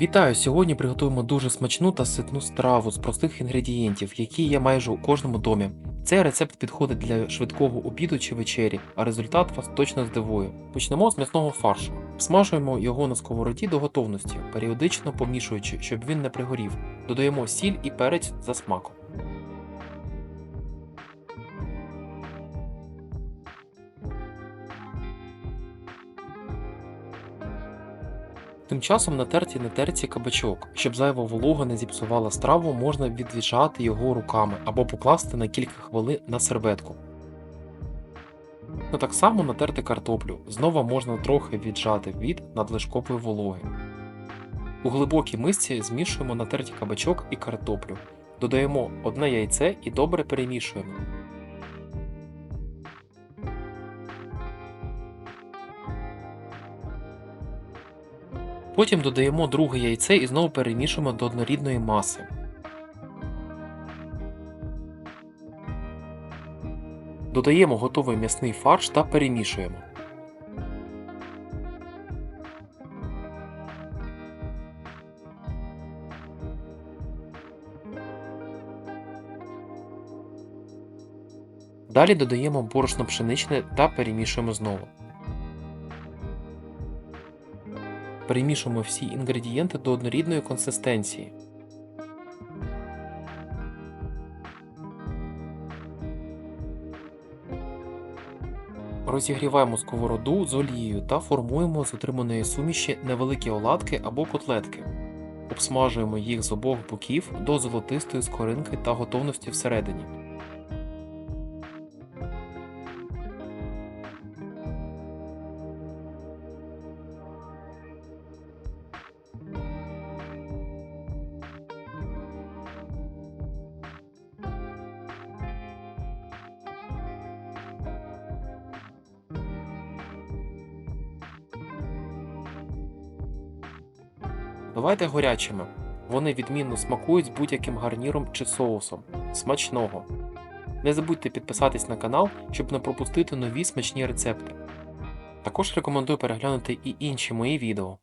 Вітаю! Сьогодні приготуємо дуже смачну та ситну страву з простих інгредієнтів, які є майже у кожному домі. Цей рецепт підходить для швидкого обіду чи вечері, а результат вас точно здивує. Почнемо з м'ясного фаршу. Смажуємо його на сковороді до готовності, періодично помішуючи, щоб він не пригорів. Додаємо сіль і перець за смаком. Тим часом на терті на терці кабачок. Щоб зайва волога не зіпсувала страву, можна відвішати його руками або покласти на кілька хвилин на серветку. Ну так само натерти картоплю. Знову можна трохи віджати від надлишкової вологи. У глибокій мисці змішуємо натерті кабачок і картоплю. Додаємо одне яйце і добре перемішуємо. Потім додаємо друге яйце і знову перемішуємо до однорідної маси. Додаємо готовий м'ясний фарш та перемішуємо. Далі додаємо борошно пшеничне та перемішуємо знову. Перемішуємо всі інгредієнти до однорідної консистенції. Розігріваємо сковороду з олією та формуємо з отриманої суміші невеликі оладки або котлетки. Обсмажуємо їх з обох боків до золотистої скоринки та готовності всередині. Давайте горячими, Вони відмінно смакують з будь-яким гарніром чи соусом. Смачного! Не забудьте підписатись на канал, щоб не пропустити нові смачні рецепти. Також рекомендую переглянути і інші мої відео.